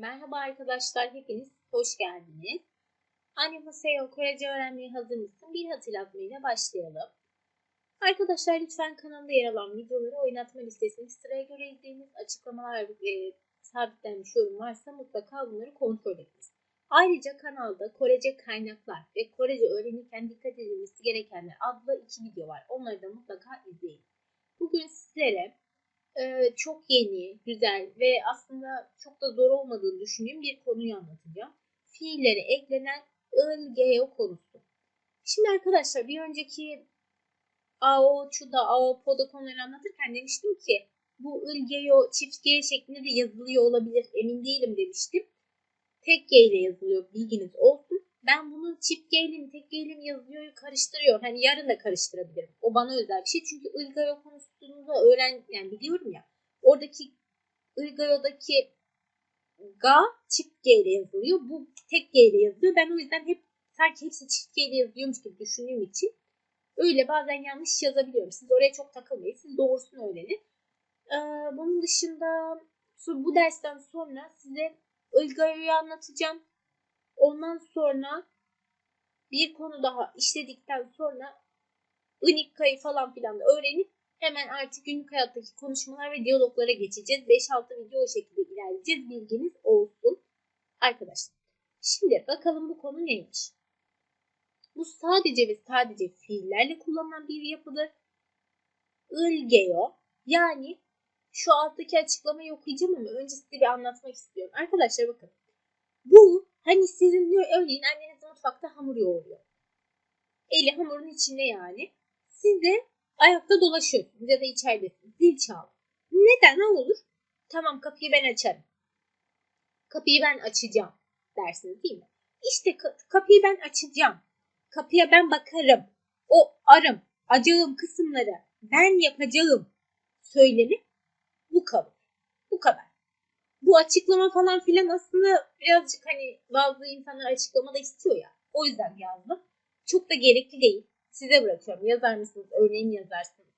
Merhaba arkadaşlar, hepiniz hoş geldiniz. Anime SEO Korece öğrenmeye hazır mısın? Bir hatırlatmayla başlayalım. Arkadaşlar lütfen kanalda yer alan videoları oynatma listesini sıraya göre izleyiniz. Açıklamalar ve sabitlenmiş yorum varsa mutlaka bunları kontrol ediniz. Ayrıca kanalda Korece kaynaklar ve Korece öğrenirken dikkat edilmesi gerekenler adlı iki video var. Onları da mutlaka izleyin. Bugün sizlere e, çok yeni, güzel ve aslında çok da zor olmadığını düşündüğüm bir konuyu anlatacağım. Fiillere eklenen ıl, konusu. Şimdi arkadaşlar bir önceki AO, çuda, AO, poda konuları anlatırken demiştim ki bu ıl, geo, çift G şeklinde de yazılıyor olabilir. Emin değilim demiştim. Tek G ile yazılıyor bilginiz olsun. Ben bunun çift G ile mi tek G ile mi yazılıyor karıştırıyorum. Hani yarın da karıştırabilirim. O bana özel bir şey. Çünkü ılgayo konusunu da öğren yani biliyorum ya. Oradaki ılgayo'daki ga çift G ile yazılıyor. Bu tek G ile yazılıyor. Ben o yüzden hep sanki hepsi çift G ile yazılıyormuş gibi düşündüğüm için öyle bazen yanlış yazabiliyorum. Siz oraya çok takılmayın. Siz doğrusunu öğrenin. Ee, bunun dışında bu dersten sonra size ılgayo'yu anlatacağım. Ondan sonra bir konu daha işledikten sonra Unika'yı falan filan da öğrenip hemen artık günlük hayattaki konuşmalar ve diyaloglara geçeceğiz. 5-6 video o şekilde ilerleyeceğiz. Bilginiz olsun. Arkadaşlar şimdi bakalım bu konu neymiş? Bu sadece ve sadece fiillerle kullanılan bir yapıdır. Ilgeo yani şu alttaki açıklamayı okuyacağım ama önce bir anlatmak istiyorum. Arkadaşlar bakın. Bu Hani sizin diyor örneğin anneniz mutfakta hamur yoğuruyor. Eli hamurun içinde yani. Siz de ayakta dolaşıyorsunuz ya da içeridesiniz. Zil çal. Neden ne olur? Tamam kapıyı ben açarım. Kapıyı ben açacağım dersiniz değil mi? İşte kapıyı ben açacağım. Kapıya ben bakarım. O arım, acağım kısımları ben yapacağım söylemi bu kalır. Bu kadar bu açıklama falan filan aslında birazcık hani bazı insanlar açıklama da istiyor ya. O yüzden yazdım. Çok da gerekli değil. Size bırakıyorum. Yazar mısınız? Örneğin yazarsınız.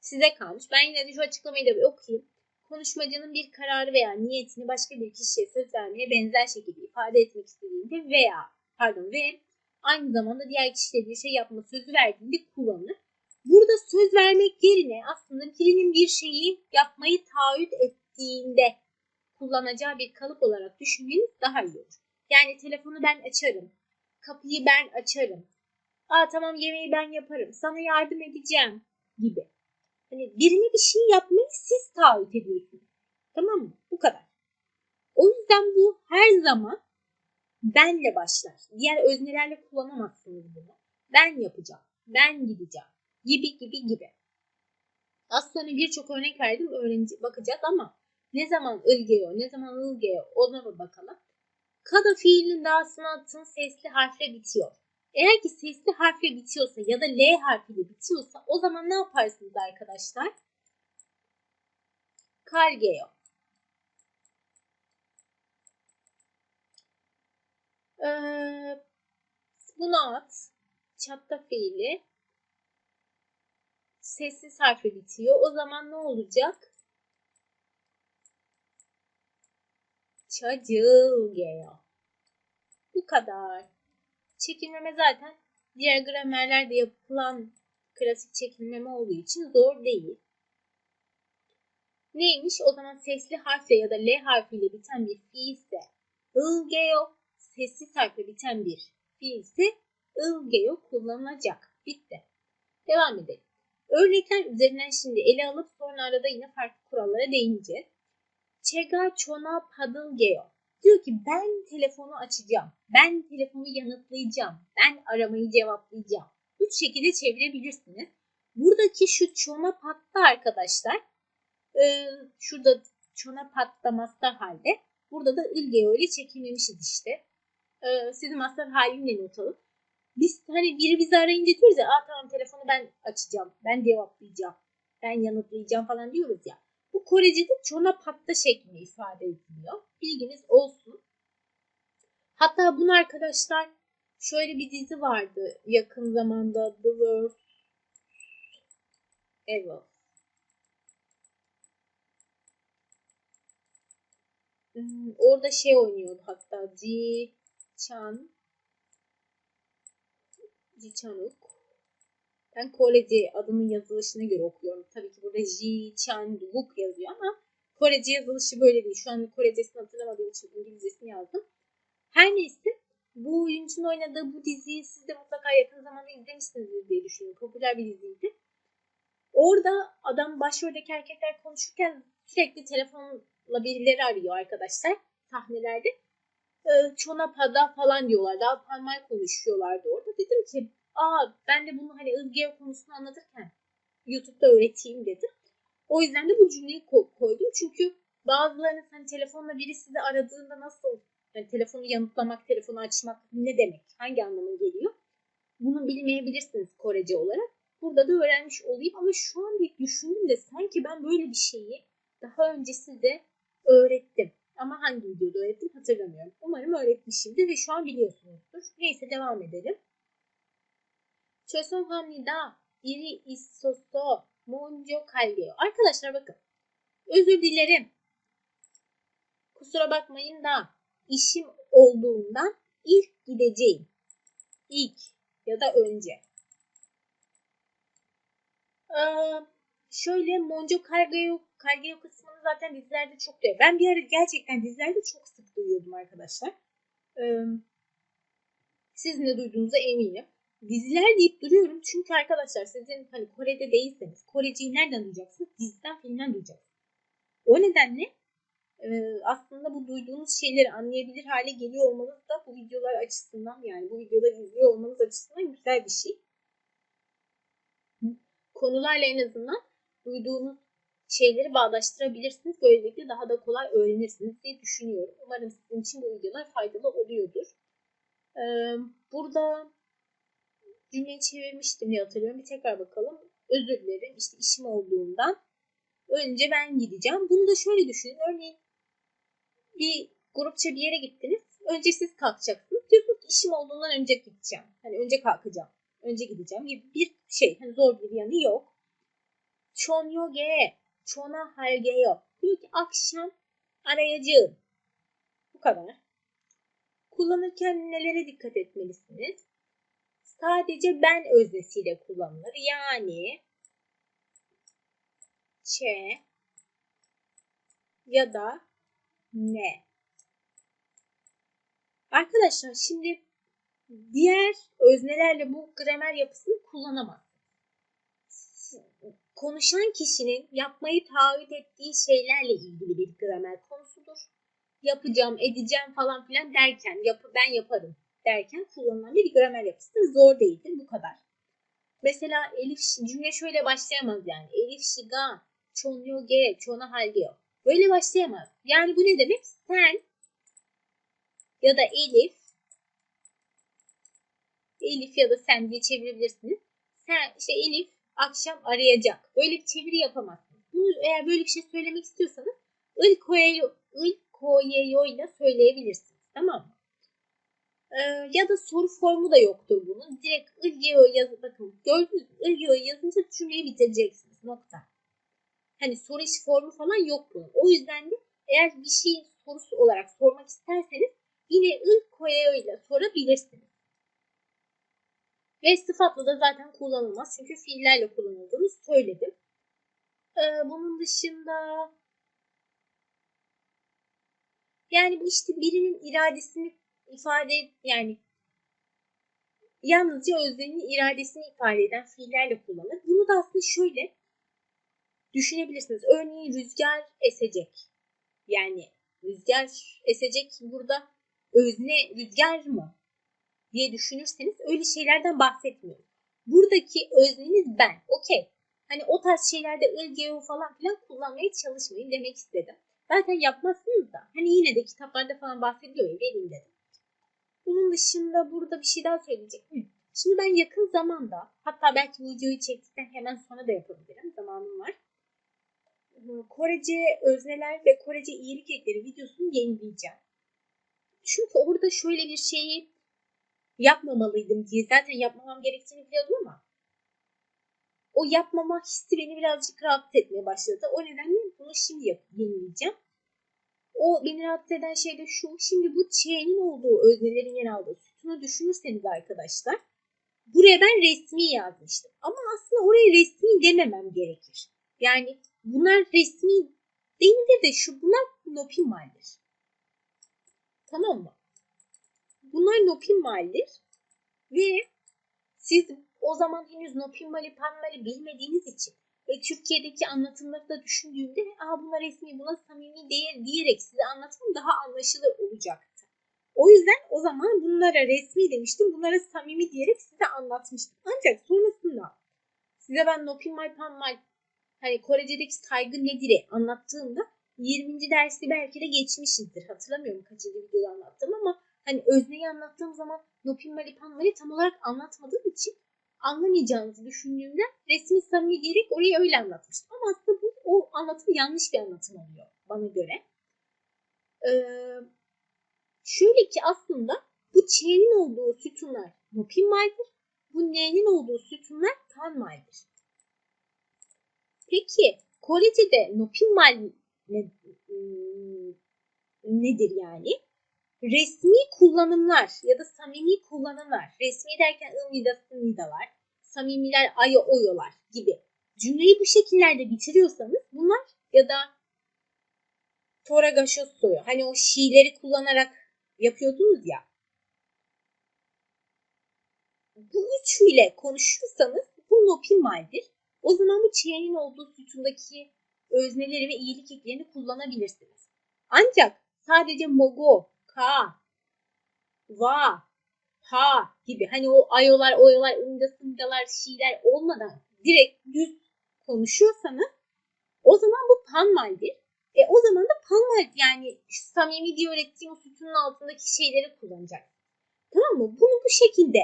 Size kalmış. Ben yine de şu açıklamayı da bir okuyayım. Konuşmacının bir kararı veya niyetini başka bir kişiye söz vermeye benzer şekilde ifade etmek istediğinde veya pardon ve aynı zamanda diğer kişiye bir şey yapma sözü verdiğinde kullanılır. Burada söz vermek yerine aslında birinin bir şeyi yapmayı taahhüt ettiğinde kullanacağı bir kalıp olarak düşünmeniz daha iyi olur. Yani telefonu ben açarım. Kapıyı ben açarım. Aa tamam yemeği ben yaparım. Sana yardım edeceğim gibi. Hani birine bir şey yapmayı siz taahhüt ediyorsunuz. Tamam mı? Bu kadar. O yüzden bu her zaman benle başlar. Diğer öznelerle kullanamazsınız bunu. Ben yapacağım. Ben gideceğim. Gibi gibi gibi. Az sonra birçok örnek verdim. Öğrenci bakacağız ama ne zaman ılgeo, ne zaman ılgeo ona mı bakalım. Kada fiilinin daha attığın sesli harfle bitiyor. Eğer ki sesli harfle bitiyorsa ya da L harfiyle bitiyorsa o zaman ne yaparsınız arkadaşlar? Kargeo. Ee, bunu at. Çatta fiili. Sessiz harfle bitiyor. O zaman ne olacak? Çocuk Bu kadar. Çekilmeme zaten diğer gramerlerde yapılan klasik çekilmeme olduğu için zor değil. Neymiş? O zaman sesli harfle ya da L harfiyle biten bir fiil ise ılgeo, sessiz harfle biten bir fiil ise ılgeo kullanılacak. Bitti. Devam edelim. Örnekler üzerinden şimdi ele alıp sonra arada yine farklı kurallara değineceğiz. Çega çona padılgeo. Diyor ki ben telefonu açacağım. Ben telefonu yanıtlayacağım. Ben aramayı cevaplayacağım. Üç şekilde çevirebilirsiniz. Buradaki şu çona patta arkadaşlar. E, şurada çona patta master halde. Burada da ilgeo ile çekilmemişiz işte. E, sizin master halimle not alın. Biz hani biri bizi arayınca diyoruz ya Aa, tamam telefonu ben açacağım. Ben cevaplayacağım. Ben yanıtlayacağım falan diyoruz ya. Bu Korece'de çona patta şeklinde ifade ediliyor. Bilginiz olsun. Hatta bunu arkadaşlar şöyle bir dizi vardı yakın zamanda The World Ever. Hmm, Orada şey oynuyordu hatta Ji Chan Ji Chanuk. Ben Korece adının yazılışına göre okuyorum. Tabii ki burada Ji Chan Wook yazıyor ama Korece yazılışı böyle değil. Şu an Korecesini hatırlamadığım için İngilizcesini yazdım. Her neyse bu oyuncunun oynadığı bu diziyi siz de mutlaka yakın zamanda izlemişsinizdir diye düşünüyorum. Popüler bir diziydi. Orada adam başroldeki erkekler konuşurken sürekli telefonla birileri arıyor arkadaşlar sahnelerde. Ee, Çonapada falan diyorlar. Daha parmal konuşuyorlardı orada. Dedim ki aa ben de bunu hani ızgara konusunu anlatırken YouTube'da öğreteyim dedim. O yüzden de bu cümleyi ko- koydum. Çünkü bazılarınız hani telefonla biri sizi aradığında nasıl yani telefonu yanıtlamak, telefonu açmak ne demek? Hangi anlama geliyor? Bunu bilmeyebilirsiniz Korece olarak. Burada da öğrenmiş olayım ama şu an bir düşündüm de sanki ben böyle bir şeyi daha önce size öğrettim. Ama hangi videoda öğrettim hatırlamıyorum. Umarım öğretmişimdir ve şu an biliyorsunuzdur. Neyse devam edelim. 죄송합니다. 일이 있어서 먼저 갈게요. Arkadaşlar bakın. Özür dilerim. Kusura bakmayın da işim olduğundan ilk gideceğim. İlk ya da önce. Ee, şöyle Monco Kargayo, Kargayo kısmını zaten dizilerde çok duyuyor. Ben bir ara gerçekten dizilerde çok sık duyuyordum arkadaşlar. Ee, sizin de duyduğunuza eminim. Diziler deyip duruyorum çünkü arkadaşlar sizin hani Kore'de değilseniz Koreceyi nereden duyacaksınız? Diziden filmden duyacaksınız. O nedenle e, aslında bu duyduğunuz şeyleri anlayabilir hale geliyor olmanız da bu videolar açısından yani bu videoları izliyor olmanız açısından güzel bir şey. Konularla en azından duyduğunuz şeyleri bağdaştırabilirsiniz. Böylelikle daha da kolay öğrenirsiniz diye düşünüyorum. Umarım sizin için bu videolar faydalı oluyordur. Ee, burada cümleyi çevirmiştim diye hatırlıyorum. Bir tekrar bakalım. Özür dilerim. İşte işim olduğundan önce ben gideceğim. Bunu da şöyle düşünün. Örneğin bir grupça bir yere gittiniz. Önce siz kalkacaksınız. Diyorsunuz ki işim olduğundan önce gideceğim. Hani önce kalkacağım. Önce gideceğim gibi bir şey. Hani zor bir yanı yok. Çonyoge, çona halgeyo. Diyor ki akşam arayacağım. Bu kadar. Kullanırken nelere dikkat etmelisiniz? Sadece ben öznesiyle kullanılır. Yani ç ya da ne. Arkadaşlar şimdi diğer öznelerle bu gramer yapısını kullanamaz. Konuşan kişinin yapmayı taahhüt ettiği şeylerle ilgili bir gramer konusudur. Yapacağım, edeceğim falan filan derken, yapı, ben yaparım derken kullanılan bir gramer yapısıdır. Zor değildir bu kadar. Mesela Elif cümle şöyle başlayamaz yani. Elif şiga, çonyo ge, çona halgeo. Böyle başlayamaz. Yani bu ne demek? Sen ya da Elif Elif ya da sen diye çevirebilirsiniz. Sen işte Elif akşam arayacak. Böyle bir çeviri yapamazsınız. Bunu eğer böyle bir şey söylemek istiyorsanız il koyeyo ile söyleyebilirsiniz. Tamam mı? Ee, ya da soru formu da yoktur bunun. Direkt ilgio yazı bakın. Gördünüz? Ilgio yazınca cümleyi bitireceksiniz. Nokta. Hani soru iş formu falan yok bunun. O yüzden de eğer bir şeyin sorusu olarak sormak isterseniz yine il koyeo ile sorabilirsiniz. Ve sıfatla da zaten kullanılmaz. Çünkü fiillerle kullanıldığını söyledim. Ee, bunun dışında yani bu işte birinin iradesini ifade yani yalnızca öznenin iradesini ifade eden fiillerle kullanılır. Bunu da aslında şöyle düşünebilirsiniz. Örneğin rüzgar esecek. Yani rüzgar esecek burada özne rüzgar mı diye düşünürseniz öyle şeylerden bahsetmiyorum. Buradaki özneniz ben. Okey. Hani o tarz şeylerde ılgeo falan filan kullanmaya çalışmayın demek istedim. Zaten yapmazsınız da. Hani yine de kitaplarda falan bahsediliyor ya vereyim dedim. Bunun dışında burada bir şey daha söyleyecektim. Şimdi ben yakın zamanda hatta belki videoyu çektikten hemen sonra da yapabilirim. Zamanım var. Korece özneler ve Korece iyilik ekleri videosunu yenileyeceğim. Çünkü orada şöyle bir şeyi yapmamalıydım diye zaten yapmamam gerektiğini biliyordum ama o yapmama hissi beni birazcık rahatsız etmeye başladı. O nedenle bunu şimdi yap yenileyeceğim. O beni rahatsız eden şey de şu. Şimdi bu Ç'nin olduğu öznelerin yer aldığı sütunu düşünürseniz arkadaşlar. Buraya ben resmi yazmıştım. Ama aslında oraya resmi dememem gerekir. Yani bunlar resmi değildir de şu bunlar nopimaldir. Tamam mı? Bunlar nopimaldir. Ve siz o zaman henüz nopimali panmali bilmediğiniz için ve Türkiye'deki anlatımları da düşündüğümde Aa, buna resmi buna samimi değil diyerek size anlatmam daha anlaşılır olacaktı. O yüzden o zaman bunlara resmi demiştim. Bunlara samimi diyerek size anlatmıştım. Ancak sonrasında size ben Nopimal Panmal hani Korece'deki saygı nedir'i anlattığımda 20. dersi belki de geçmişizdir. Hatırlamıyorum kaçıncı videoda anlattım ama hani özneyi anlattığım zaman Nopimali Panmal'i tam olarak anlatmadığım için anlamayacağınızı düşündüğümde resmi samimi diyerek orayı öyle anlatmıştım. Ama aslında bu o anlatım yanlış bir anlatım oluyor bana göre. Ee, şöyle ki aslında bu Ç'nin olduğu sütunlar nopinmaldir. Bu N'nin olduğu sütunlar tanmaldir. Peki Korece'de nopinmal ne, nedir yani? Resmi kullanımlar ya da samimi kullanımlar. Resmi derken ımnida sımnidalar, samimiler ayo oyolar gibi. Cümleyi bu şekillerde bitiriyorsanız bunlar ya da tora gaşosoyu hani o şiileri kullanarak yapıyordunuz ya. Bu üçüyle konuşursanız bu nopimaldir. O zaman bu çiğenin olduğu sütundaki özneleri ve iyilik eklerini kullanabilirsiniz. Ancak sadece mogo, ka, va, ha gibi hani o ayolar, oyolar, ımda, sımdalar, şiiler olmadan direkt düz konuşuyorsanız o zaman bu panmaldir. E o zaman da panmal yani samimi diye öğrettiğim o sütunun altındaki şeyleri kullanacak. Tamam mı? Bunu bu şekilde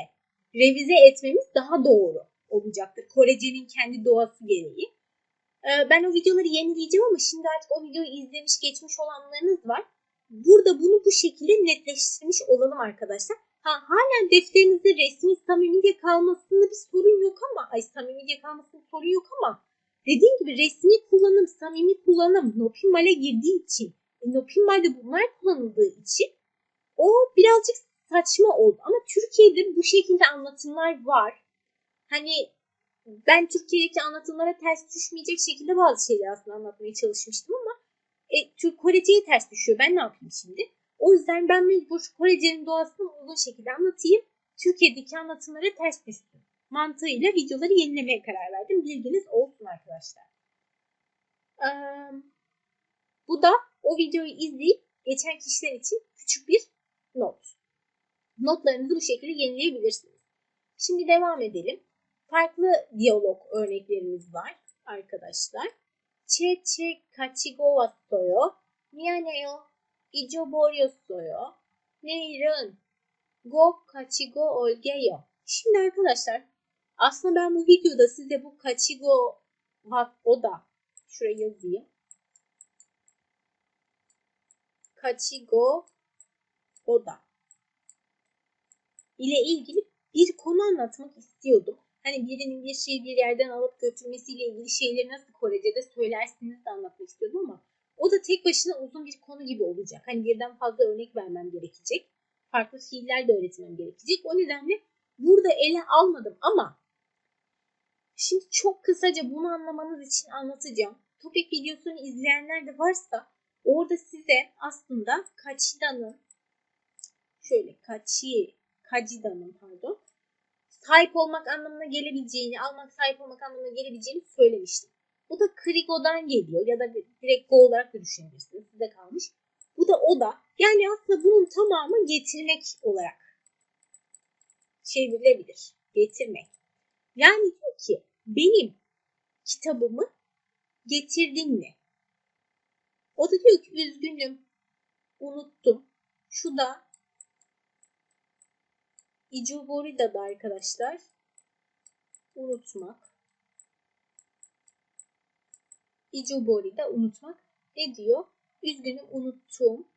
revize etmemiz daha doğru olacaktır. Korece'nin kendi doğası gereği. Ee, ben o videoları yenileyeceğim ama şimdi artık o videoyu izlemiş geçmiş olanlarınız var. Burada bunu bu şekilde netleştirmiş olalım arkadaşlar. Ha, halen defterinizde resmi samimi diye kalmasında bir sorun yok ama ay samimi diye kalmasında sorun yok ama dediğim gibi resmi kullanım, samimi kullanım Nopinmal'e girdiği için, e, Nopinmal'de bunlar kullanıldığı için o birazcık saçma oldu. Ama Türkiye'de bu şekilde anlatımlar var. Hani ben Türkiye'deki anlatımlara ters düşmeyecek şekilde bazı şeyler aslında anlatmaya çalışmıştım ama e, Türk Korece'ye ters düşüyor. Ben ne yapayım şimdi? O yüzden ben mecbur Korece'nin doğasını uygun şekilde anlatayım. Türkiye'deki anlatımlara ters düşsün. Mantığıyla videoları yenilemeye karar verdim. Bilginiz olsun arkadaşlar. Ee, bu da o videoyu izleyip geçen kişiler için küçük bir not. Notlarınızı bu şekilde yenileyebilirsiniz. Şimdi devam edelim. Farklı diyalog örneklerimiz var arkadaşlar. Che che kachigo wassoyo. Miyaneyo. 잊어버렸어요. 내일은 꼭 가지고 올게요. Şimdi arkadaşlar aslında ben bu videoda size bu kachigo oda şuraya yazayım. Kachigo oda ile ilgili bir konu anlatmak istiyordum. Hani birinin bir şeyi bir yerden alıp götürmesiyle ilgili şeyleri nasıl Korece'de söylersiniz de anlatmak istiyordum ama o da tek başına uzun bir konu gibi olacak. Hani birden fazla örnek vermem gerekecek. Farklı fiiller de öğretmem gerekecek. O nedenle burada ele almadım ama şimdi çok kısaca bunu anlamanız için anlatacağım. Topik videosunu izleyenler de varsa orada size aslında Kaçida'nın şöyle Kaçi Kacida'nın pardon sahip olmak anlamına gelebileceğini, almak sahip olmak anlamına gelebileceğini söylemiştim. Bu da Krigo'dan geliyor ya da direkt Go olarak da düşünebilirsiniz. Size kalmış. Bu da o da. Yani aslında bunun tamamı getirmek olarak çevrilebilir. Getirmek. Yani diyor ki benim kitabımı getirdin mi? O da diyor ki üzgünüm. Unuttum. Şu da Icubori'da da arkadaşlar unutmak. Icubori'de unutmak. Ne diyor? Üzgünüm unuttum.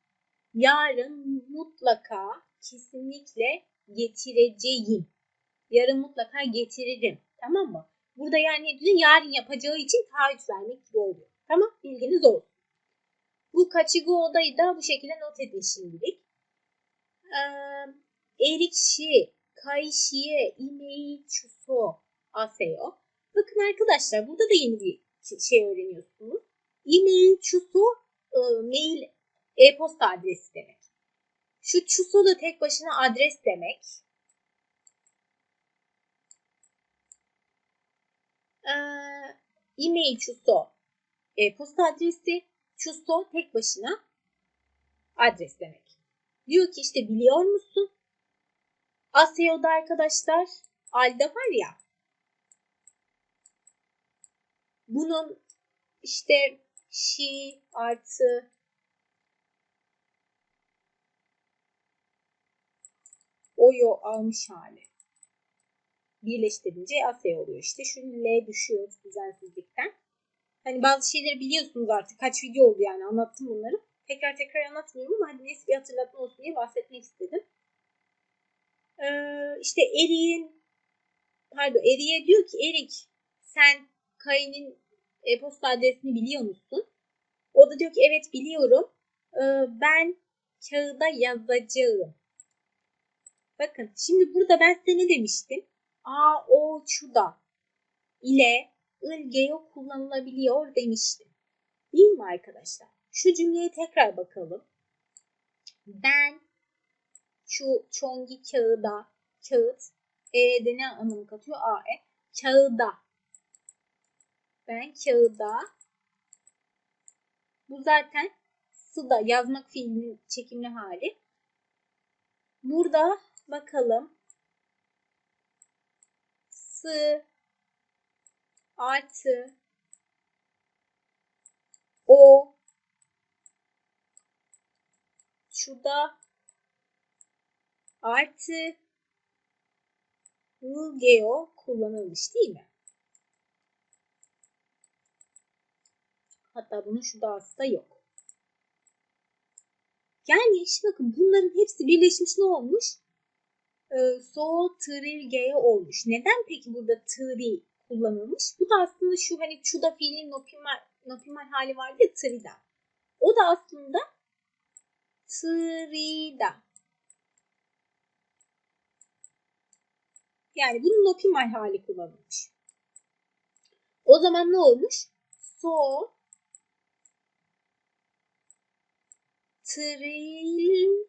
Yarın mutlaka kesinlikle getireceğim. Yarın mutlaka getiririm. Tamam mı? Burada yani diyor yarın yapacağı için taahhüt vermek gibi oluyor. Tamam bilginiz olsun. Bu kaçıgı odayı da bu şekilde not edin şimdilik. Ee, erikşi, kayşiye, imeyi, çuso, aseo. Bakın arkadaşlar burada da yeni bir şey öğreniyorsunuz. E-mail çuso e, mail e-posta adresi demek. Şu çuso da tek başına adres demek. Ee, e-mail çuso e-posta adresi. Çuso tek başına adres demek. Diyor ki işte biliyor musun? Aseo'da arkadaşlar Alda var ya bunun işte şi artı oyo almış hali. Birleştirince ase oluyor işte. Şu L düşüyor düzensizlikten. Hani bazı şeyleri biliyorsunuz artık. Kaç video oldu yani anlattım bunları. Tekrar tekrar anlatmıyorum ama hadi neyse bir hatırlatma olsun diye bahsetmek istedim. Ee, işte Erik'in pardon Erik'e diyor ki Erik sen Kay'ın e-posta adresini biliyor musun? O da diyor ki evet biliyorum. Ee, ben kağıda yazacağım. Bakın şimdi burada ben size ne demiştim? A, O, çuda ile ılgeo kullanılabiliyor demiştim. Değil mi arkadaşlar? Şu cümleye tekrar bakalım. Ben şu çongi kağıda, kağıt, E'de ne anlamı katıyor? A, E. Kağıda. Ben kağıda. Bu zaten sıda yazmak fiilinin çekimli hali. Burada bakalım. Sı artı o şurada artı geo kullanılmış değil mi? Hatta bunun şu dağısı da yok. Yani işte bakın bunların hepsi birleşmiş ne olmuş? Ee, so trilgeye olmuş. Neden peki burada tri kullanılmış? Bu da aslında şu hani çuda fiilin nopimal, nopimal hali vardı ya trida. O da aslında trida. Yani bunun nopimal hali kullanılmış. O zaman ne olmuş? So trilgeo.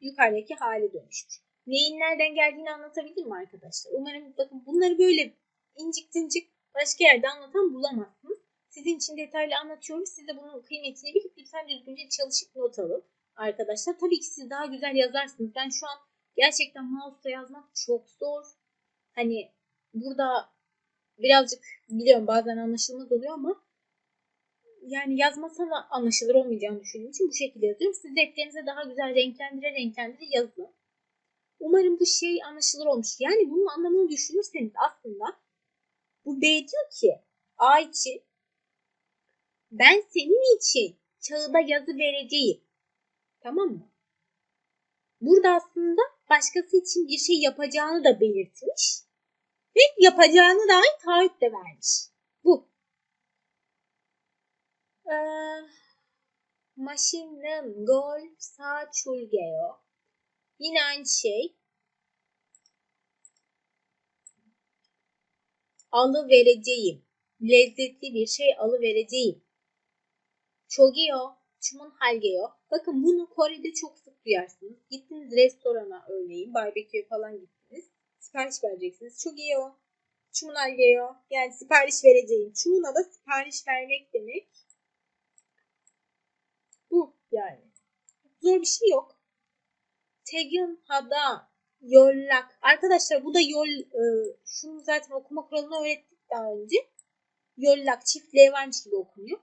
Yukarıdaki hale dönüşmüş. Neyin nereden geldiğini anlatabildim mi arkadaşlar? Umarım bakın bunları böyle incik incik başka yerde anlatan bulamazsınız. Sizin için detaylı anlatıyorum. Siz de bunun kıymetini bilip lütfen düzgünce çalışıp not alın arkadaşlar. Tabii ki siz daha güzel yazarsınız. Ben şu an gerçekten mouse'da yazmak çok zor. Hani burada birazcık biliyorum bazen anlaşılmaz oluyor ama yani yazmasam anlaşılır olmayacağını düşündüğüm için bu şekilde yazıyorum. Siz defterinize daha güzel renklendire renklendire yazın. Umarım bu şey anlaşılır olmuş. Yani bunun anlamını düşünürseniz aslında bu B diyor ki A için ben senin için kağıda yazı vereceğim. Tamam mı? Burada aslında başkası için bir şey yapacağını da belirtmiş ve yapacağını dair taahhüt de vermiş. Bu. Ee, maşinem gol saçulgeo. Yine aynı şey. Alı vereceğim. Lezzetli bir şey alı vereceğim. Çogeo, çumun halgeo. Bakın bunu Kore'de çok sık duyarsınız. Gittiniz restorana örneğin, barbeküye falan gittiniz. Sipariş vereceksiniz. Çogeo, çumun halgeo. Yani sipariş vereceğim. Çumuna da sipariş vermek demek. Bu yani. Zor bir şey yok. Tegin hada yollak. Arkadaşlar bu da yol e, şunu zaten okuma kuralını öğrettik daha önce. Yollak çift levanç gibi okunuyor.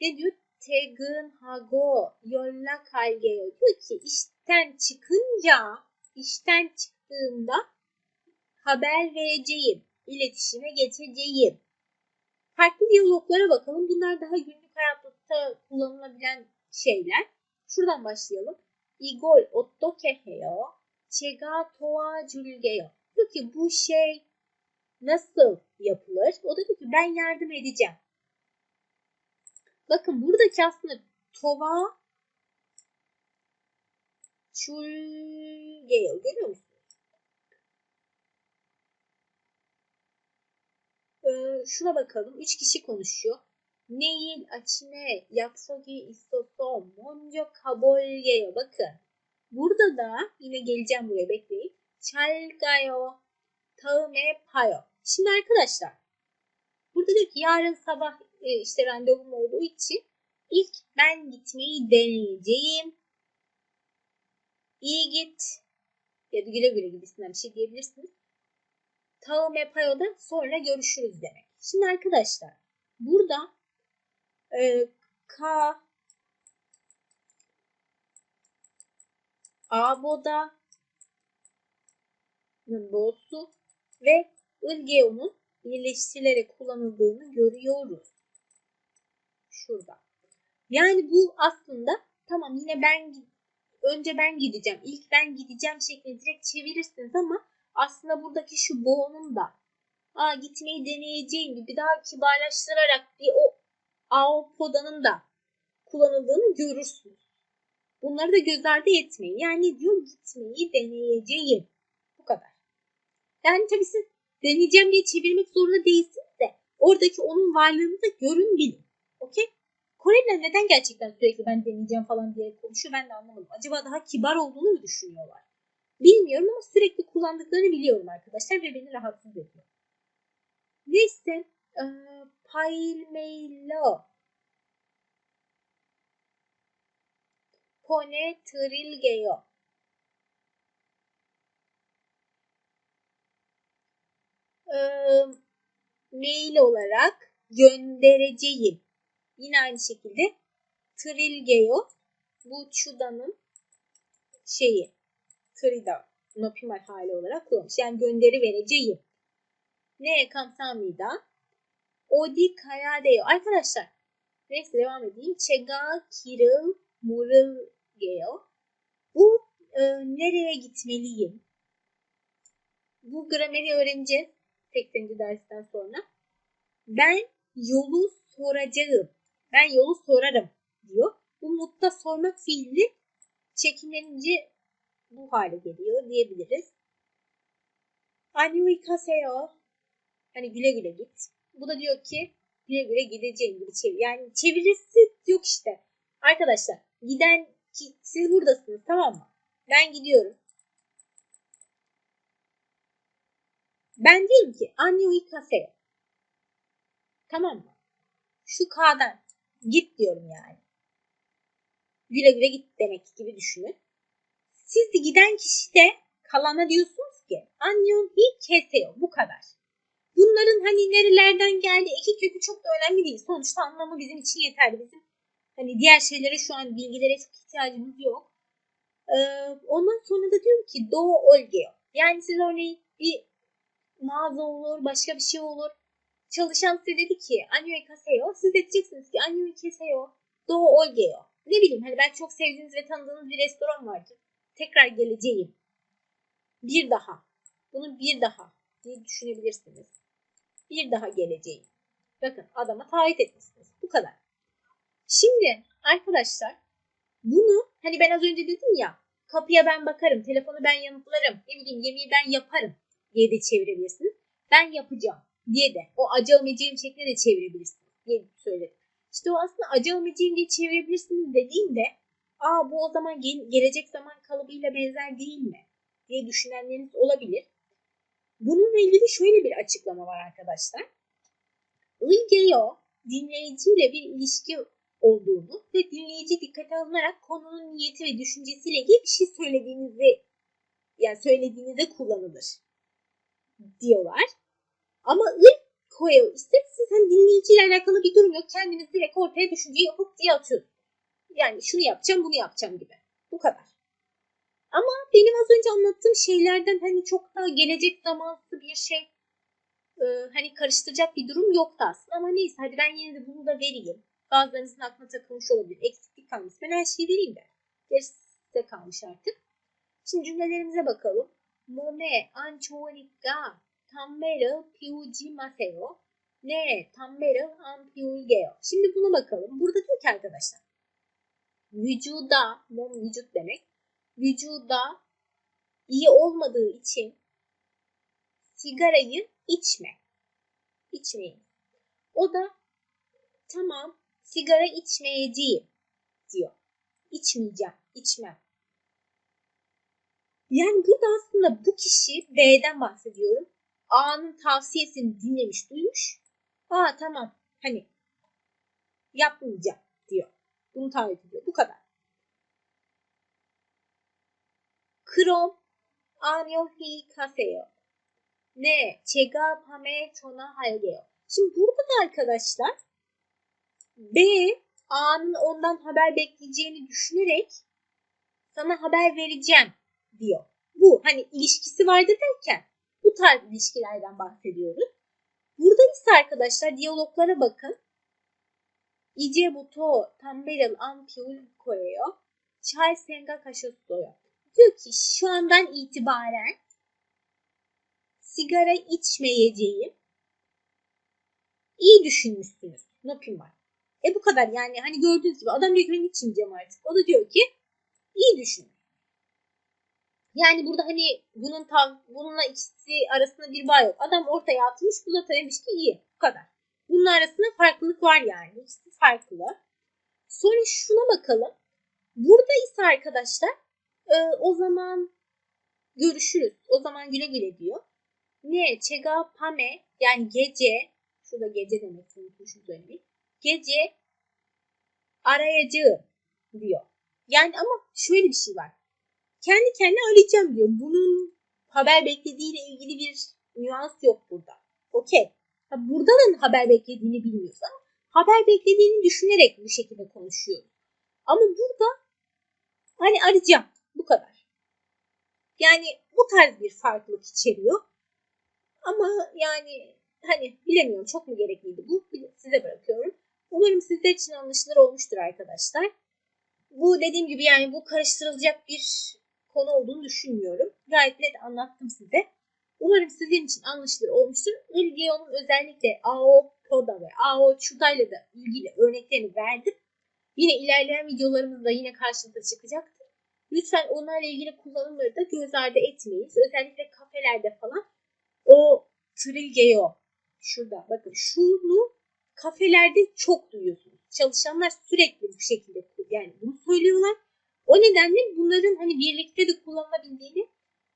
Ne diyor? Tegin hago yollak halgeyo. Diyor ki işten çıkınca işten çıktığımda haber vereceğim. iletişime geçeceğim. Farklı diyaloglara bakalım. Bunlar daha günlük hayatta kullanılabilen şeyler. Şuradan başlayalım. Igor ottoke heyo. Chega toa julgeyo. Diyor ki bu şey nasıl yapılır? O da diyor ki ben yardım edeceğim. Bakın buradaki aslında tova Çulgeyo görüyor musunuz? Ee, şuna bakalım. Üç kişi konuşuyor. Neil açine yaksogi istoso monjo kabolgeyo. Bakın. Burada da yine geleceğim buraya bekleyin. Çalgayo tağme payo. Şimdi arkadaşlar burada diyor ki yarın sabah e, işte randevum olduğu için ilk ben gitmeyi deneyeceğim. İyi git ya da güle güle gibisinden bir şey diyebilirsiniz. Tağme payo'da sonra görüşürüz demek. Şimdi arkadaşlar burada e, K Aboda'nın doğusu ve Ilgeo'nun birleştirilerek kullanıldığını görüyoruz. Şurada. Yani bu aslında tamam yine ben önce ben gideceğim, ilk ben gideceğim şeklinde direkt çevirirsiniz ama aslında buradaki şu boğunun da Aa, gitmeyi deneyeceğim gibi daha kibarlaştırarak bir o Aopodanın da kullanıldığını görürsünüz. Bunları da göz ardı etmeyin. Yani diyor gitmeyi deneyeceğim. Bu kadar. Yani tabii siz deneyeceğim diye çevirmek zorunda değilsiniz de oradaki onun varlığını da görün bilin. Okey? Koreliler neden gerçekten sürekli ben deneyeceğim falan diye konuşuyor ben de anlamadım. Acaba daha kibar olduğunu mu düşünüyorlar? Bilmiyorum ama sürekli kullandıklarını biliyorum arkadaşlar ve beni rahatsız ediyor. Neyse. Ee, Pailmelo. Pone trilgeyo. Ee, mail olarak göndereceğim. Yine aynı şekilde trilgeyo bu çudanın şeyi trida nopimal hali olarak kullanmış. Yani gönderi vereceğim. Ne kamsamida odi kayadeyo. Arkadaşlar neyse devam edeyim. Çega kiril murılgeyo. Bu e, nereye gitmeliyim? Bu grameri öğreneceğiz 80. dersten sonra. Ben yolu soracağım. Ben yolu sorarım diyor. Bu mutta sormak fiili çekimlenince bu hale geliyor diyebiliriz. Annyeonghaseyo. kaseo. Hani güle güle git. Bu da diyor ki güle güle gideceğim gibi çevir. Yani çevirisi yok işte. Arkadaşlar giden ki siz buradasınız tamam mı? Ben gidiyorum. Ben diyorum ki Annyeonghaseyo. kaseo. Tamam mı? Şu K'dan git diyorum yani. Güle güle git demek gibi düşünün. Siz de giden kişi de kalana diyorsunuz ki Anyon hi keseo bu kadar. Bunların hani nerelerden geldi iki kökü çok da önemli değil. Sonuçta anlamı bizim için yeterli. Bizim hani diğer şeylere şu an bilgilere çok ihtiyacımız yok. Ee, ondan sonra da diyorum ki do olgeo. Yani siz örneğin bir mağaza olur, başka bir şey olur. Çalışan size dedi ki Anyo Kaseo. Siz de diyeceksiniz ki Anyo Kaseo do olgeo. Ne bileyim hani ben çok sevdiğiniz ve tanıdığınız bir restoran vardır. Tekrar geleceğim. Bir daha. Bunu bir daha diye düşünebilirsiniz. Bir daha geleceğim. Bakın adama taahhüt etmişsiniz. Bu kadar. Şimdi arkadaşlar bunu hani ben az önce dedim ya kapıya ben bakarım, telefonu ben yanıtlarım, ne bileyim yemeği ben yaparım diye de çevirebilirsiniz. Ben yapacağım diye de o acımayacağım şeklinde de çevirebilirsiniz diye söyledim. İşte o aslında acımayacağım diye çevirebilirsiniz dediğimde aa bu o zaman gel- gelecek zaman kalıbıyla benzer değil mi diye düşünenleriniz olabilir. Bununla ilgili şöyle bir açıklama var arkadaşlar. Ilgeo dinleyiciyle bir ilişki olduğunu ve dinleyici dikkate alınarak konunun niyeti ve düşüncesiyle ilgili bir şey söylediğinizi yani söylediğinizde kullanılır diyorlar. Ama ilk koyu ise siz hani dinleyiciyle alakalı bir durum yok. Kendiniz direkt ortaya düşünceyi hop diye atıyorsunuz. Yani şunu yapacağım bunu yapacağım gibi. Bu kadar. Ama benim az önce anlattığım şeylerden hani çok daha gelecek zamansı bir şey e, hani karıştıracak bir durum yoktu aslında. Ama neyse hadi ben yine de bunu da vereyim. Bazılarınızın aklına takılmış olabilir. Eksiklik kalmış. Ben her şeyi vereyim de. Gerisi de kalmış artık. Şimdi cümlelerimize bakalım. Mome anchonika tamme를 piuji maseo. Ne? Tambero ampiulgeo. Şimdi buna bakalım. Burada diyor ki arkadaşlar. Vücuda, bu vücut demek. Vücuda iyi olmadığı için sigarayı içme. İçmeyin. O da tamam sigara içmeyeceğim diyor. İçmeyeceğim, içmem. Yani burada aslında bu kişi B'den bahsediyorum. A'nın tavsiyesini dinlemiş, duymuş. Aa tamam hani yapmayacağım diyor. Bunu taahhüt ediyor. Bu kadar. Krom anyohi kaseo. Ne? Chega pame chona hayageo. Şimdi burada da arkadaşlar B A'nın ondan haber bekleyeceğini düşünerek sana haber vereceğim diyor. Bu hani ilişkisi vardı derken bu tarz ilişkilerden bahsediyoruz. Burada ise arkadaşlar diyaloglara bakın. İce buto tamberel ampiul koyuyor. Çay senga kaşosuyor. Diyor ki şu andan itibaren sigara içmeyeceğim. İyi düşünmüşsünüz. Nopim var. E bu kadar yani hani gördüğünüz gibi adam diyor ki ben içmeyeceğim artık. O da diyor ki iyi düşün. Yani burada hani bunun tam bununla ikisi arasında bir bağ yok. Adam ortaya atmış da demiş ki iyi bu kadar. Bunun arasında farklılık var yani. İkisi farklı. Sonra şuna bakalım. Burada ise arkadaşlar e, o zaman görüşürüz. O zaman güle güle diyor. Ne? Çega pame yani gece şurada gece demek unutmuşum söylemeyi. Gece arayacağım diyor. Yani ama şöyle bir şey var. Kendi kendine arayacağım diyor. Bunun haber beklediğiyle ilgili bir nüans yok burada. Okey. Ha, burada da haber beklediğini bilmiyoruz ama haber beklediğini düşünerek bu şekilde konuşuyor. Ama burada hani arayacağım. Bu kadar. Yani bu tarz bir farklılık içeriyor. Ama yani hani bilemiyorum çok mu gerekliydi bu size bırakıyorum. Umarım sizler için anlaşılır olmuştur arkadaşlar. Bu dediğim gibi yani bu karıştırılacak bir konu olduğunu düşünmüyorum. Gayet net anlattım size. Umarım sizin için anlaşılır olmuştur. Ilgio'nun özellikle AO Toda ve AO Chuda'yla da ilgili örneklerini verdim. Yine ilerleyen videolarımızda yine karşınıza çıkacaktır. Lütfen onlarla ilgili kullanımları da göz ardı etmeyiz. Özellikle kafelerde falan o Trilgeo şurada bakın şunu kafelerde çok duyuyorsunuz. Çalışanlar sürekli bu şekilde yani bunu söylüyorlar. O nedenle bunların hani birlikte de kullanılabildiğini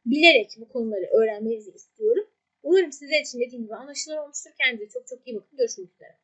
bilerek bu konuları öğrenmenizi istiyorum. Umarım sizler için dediğim gibi anlaşılır olmuştur. Kendinize çok çok iyi bakın. Görüşmek üzere.